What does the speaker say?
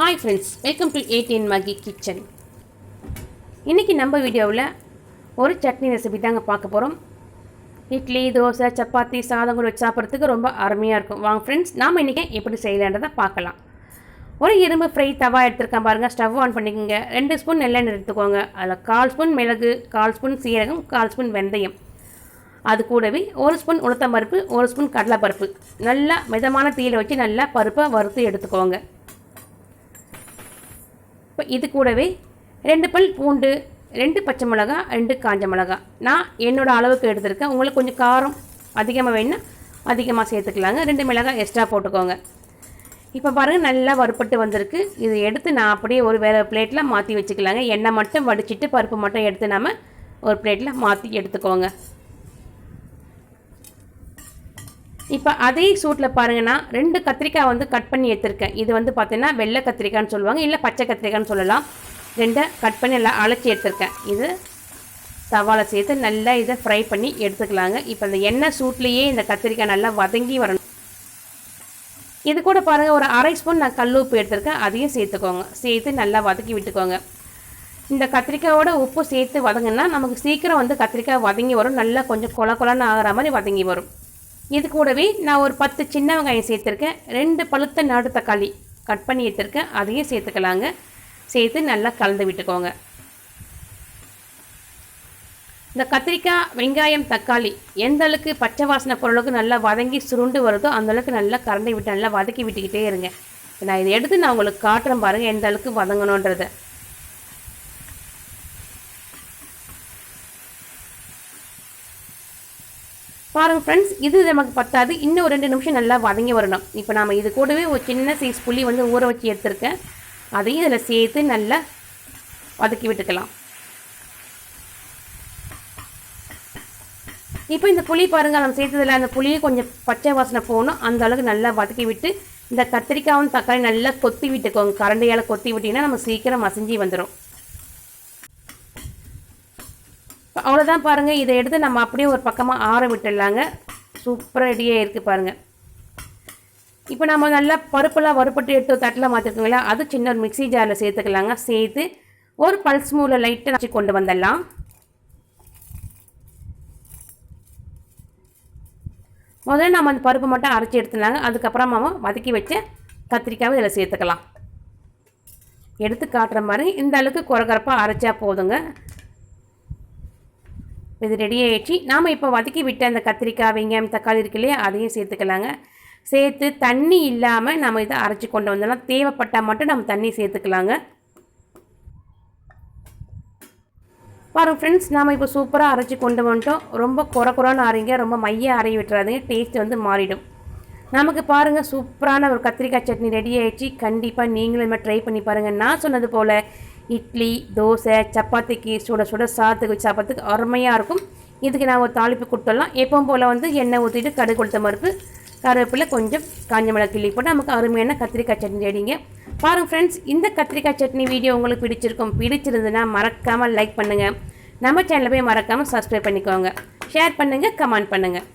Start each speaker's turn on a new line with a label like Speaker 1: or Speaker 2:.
Speaker 1: Hi friends welcome to ATN Magi kitchen இன்றைக்கி நம்ம வீடியோவில் ஒரு சட்னி ரெசிபி தாங்க பார்க்க போகிறோம் இட்லி தோசை சப்பாத்தி சாதம் கூட வச்சு சாப்பிட்றதுக்கு ரொம்ப அருமையாக இருக்கும். வாங்க ஃப்ரெண்ட்ஸ் நாம் இன்றைக்கி எப்படி செய்யலான்றதை பார்க்கலாம். ஒரு இரும்பு ஃப்ரை தவா எடுத்துருக்கேன் பாருங்கள் ஸ்டவ் ஆன் பண்ணிக்கோங்க. ரெண்டு ஸ்பூன் நெல்லெண்ணெய் எடுத்துக்கோங்க. அதில் கால் ஸ்பூன் மிளகு கால் ஸ்பூன் சீரகம் கால் ஸ்பூன் வெந்தயம். அது கூடவே ஒரு ஸ்பூன் உளுத்தம் பருப்பு ஒரு ஸ்பூன் கடலைப்பருப்பு. நல்லா மிதமான தீயில் வச்சு நல்லா பருப்பை வறுத்து எடுத்துக்கோங்க. இது கூடவே ரெண்டு பல் பூண்டு ரெண்டு பச்சை மிளகா ரெண்டு காஞ்ச மிளகா. நான் என்னோடய அளவுக்கு எடுத்திருக்கேன். உங்களுக்கு கொஞ்சம் காரம் அதிகமாக வேணுன்னா அதிகமாக சேர்த்துக்கலாங்க. ரெண்டு மிளகாய் எக்ஸ்ட்ரா போட்டுக்கோங்க. இப்போ பாருங்கள் நல்லா வறுப்பட்டு வந்திருக்கு. இது எடுத்து நான் அப்படியே ஒரு வேறு பிளேட்டில் மாற்றி வச்சுக்கலாங்க. எண்ணெய் மட்டும் வடிச்சிட்டு பருப்பு மட்டும் எடுத்து நம்ம ஒரு பிளேட்டில் மாற்றி எடுத்துக்கோங்க. இப்போ அதே சூட்டில் பாருங்கன்னா ரெண்டு கத்திரிக்காய் வந்து கட் பண்ணி எடுத்திருக்கேன். இது வந்து பார்த்தீங்கன்னா வெள்ளை கத்திரிக்காய்னு சொல்லுவாங்க இல்லை பச்சை கத்திரிக்காய்னு சொல்லலாம். ரெண்டை கட் பண்ணி எல்லாம் அழைச்சி எடுத்திருக்கேன். இது தவாலை சேர்த்து நல்லா இதை ஃப்ரை பண்ணி எடுத்துக்கலாங்க. இப்போ இந்த எண்ணெய் சூட்லேயே இந்த கத்திரிக்காய் நல்லா வதங்கி வரணும். இது கூட பாருங்கள் ஒரு அரை ஸ்பூன் நான் கல் உப்பு எடுத்திருக்கேன். அதையும் சேர்த்துக்கோங்க. சேர்த்து நல்லா வதக்கி விட்டுக்கோங்க. இந்த கத்திரிக்காயோட உப்பு சேர்த்து வதங்கினா நமக்கு சீக்கிரம் வந்து கத்திரிக்காய் வதங்கி வரும். நல்லா கொஞ்சம் கொல கொலன்னு ஆகிற மாதிரி வதங்கி வரும். இது கூடவே நான் ஒரு பத்து சின்ன வெங்காயம் சேர்த்துருக்கேன். ரெண்டு பழுத்த நாடு தக்காளி கட் பண்ணி எடுத்துருக்கேன். அதையும் சேர்த்துக்கலாங்க. சேர்த்து நல்லா கலந்து விட்டுக்கோங்க. இந்த கத்திரிக்காய் வெங்காயம் தக்காளி எந்த அளவுக்கு பச்சை வாசனை பொருளுக்கு நல்லா வதங்கி சுருண்டு வருதோ அந்தளவுக்கு நல்லா கரண்டை விட்டு நல்லா வதக்கி விட்டுக்கிட்டே இருங்க. நான் இதை எடுத்து நான் உங்களுக்கு காட்டுறேன் பாருங்கள் எந்த அளவுக்கு வதங்கணுன்றதை. பாருங்கள் ஃப்ரெண்ட்ஸ் இது நமக்கு பத்தாது. இன்னும் ஒரு ரெண்டு நிமிஷம் நல்லா வதங்கி வரணும். இப்போ நாம் இது கூடவே ஒரு சின்ன சைஸ் புளி வந்து ஊற வச்சு எடுத்துருக்கேன். அதையும் இதில் சேர்த்து நல்லா வதக்கி விட்டுக்கலாம். இப்போ இந்த புளி பாருங்கள் நம்ம சேர்த்ததில் அந்த புளியை கொஞ்சம் பச்சை வாசனை போகணும். அந்த அளவுக்கு நல்லா வதக்கி விட்டு இந்த கத்திரிக்காயும் தக்காளி நல்லா கொத்தி விட்டுக்கோங்க. கரண்டியால் கொத்தி விட்டிங்கன்னா நம்ம சீக்கிரம் மசிஞ்சி வந்துடும் அவ்வளோதான் பாருங்கள் இதை எடுத்து நம்ம அப்படியே ஒரு பக்கமாக ஆற விட்டுடலாங்க. சூப்பராக ரெடியாக இருக்குது பாருங்கள் இப்போ நம்ம நல்லா பருப்பெல்லாம் வறுப்பட்டு எடுத்து தட்டில் மாற்றிருக்கோங்களா அது சின்ன ஒரு மிக்சி ஜாரில் சேர்த்துக்கலாங்க. சேர்த்து ஒரு பல்ஸ் மூளை லைட்டாக வச்சு கொண்டு வந்துடலாம். முதல்ல நம்ம அந்த பருப்பு மட்டும் அரைச்சி எடுத்துனாங்க அதுக்கப்புறம் நம்ம வதக்கி வச்ச கத்திரிக்காவை இதில் சேர்த்துக்கலாம். எடுத்து காட்டுற மாதிரி இந்த அளவுக்கு குறகுறப்பாக அரைச்சா போதுங்க. இது ரெடி ஆகிடுச்சு நாம் இப்போ வதக்கி விட்ட அந்த கத்திரிக்காய் வெங்காயம் தக்காளி இருக்கு இல்லையா அதையும் சேர்த்துக்கலாங்க. சேர்த்து தண்ணி இல்லாமல் நம்ம இதை அரைச்சி கொண்டு வந்தோம்னா தேவைப்பட்டால் மட்டும் நம்ம தண்ணி சேர்த்துக்கலாங்க. பாருங்கள் ஃப்ரெண்ட்ஸ் நாம் இப்போ சூப்பராக அரைச்சி கொண்டு வந்துட்டோம். ரொம்ப குறை குறான்னு அரைங்க ரொம்ப மைய அரைய விட்டுறாதீங்க. டேஸ்ட் வந்து மாறிடும். நமக்கு பாருங்கள் சூப்பரான ஒரு கத்திரிக்காய் சட்னி ரெடி ஆகிடுச்சு கண்டிப்பாக நீங்களும் மாதிரி ட்ரை பண்ணி பாருங்கள் நான் சொன்னது போல் இட்லி தோசை சப்பாத்திக்கு சுட சுட சாதத்துக்கு வச்சு சாப்பிட்றதுக்கு அருமையாக இருக்கும். இதுக்கு நான் ஒரு தாளிப்பு கொடுத்துடலாம். எப்பவும் போல் வந்து எண்ணெய் ஊற்றிட்டு கடுகு கொடுத்த மறுப்பு கருவேப்பிலை கொஞ்சம் காஞ்ச மிளகு கிள்ளி போட்டு நமக்கு அருமையான கத்திரிக்காய் சட்னி செடிங்க பாருங்கள் ஃப்ரெண்ட்ஸ் இந்த கத்திரிக்காய் சட்னி வீடியோ உங்களுக்கு பிடிச்சிருக்கும். பிடிச்சிருந்ததுன்னா மறக்காமல் லைக் பண்ணுங்கள் நம்ம சேனலை போய் மறக்காமல் சப்ஸ்கிரைப் பண்ணிக்கோங்க. ஷேர் பண்ணுங்கள் கமெண்ட் பண்ணுங்கள்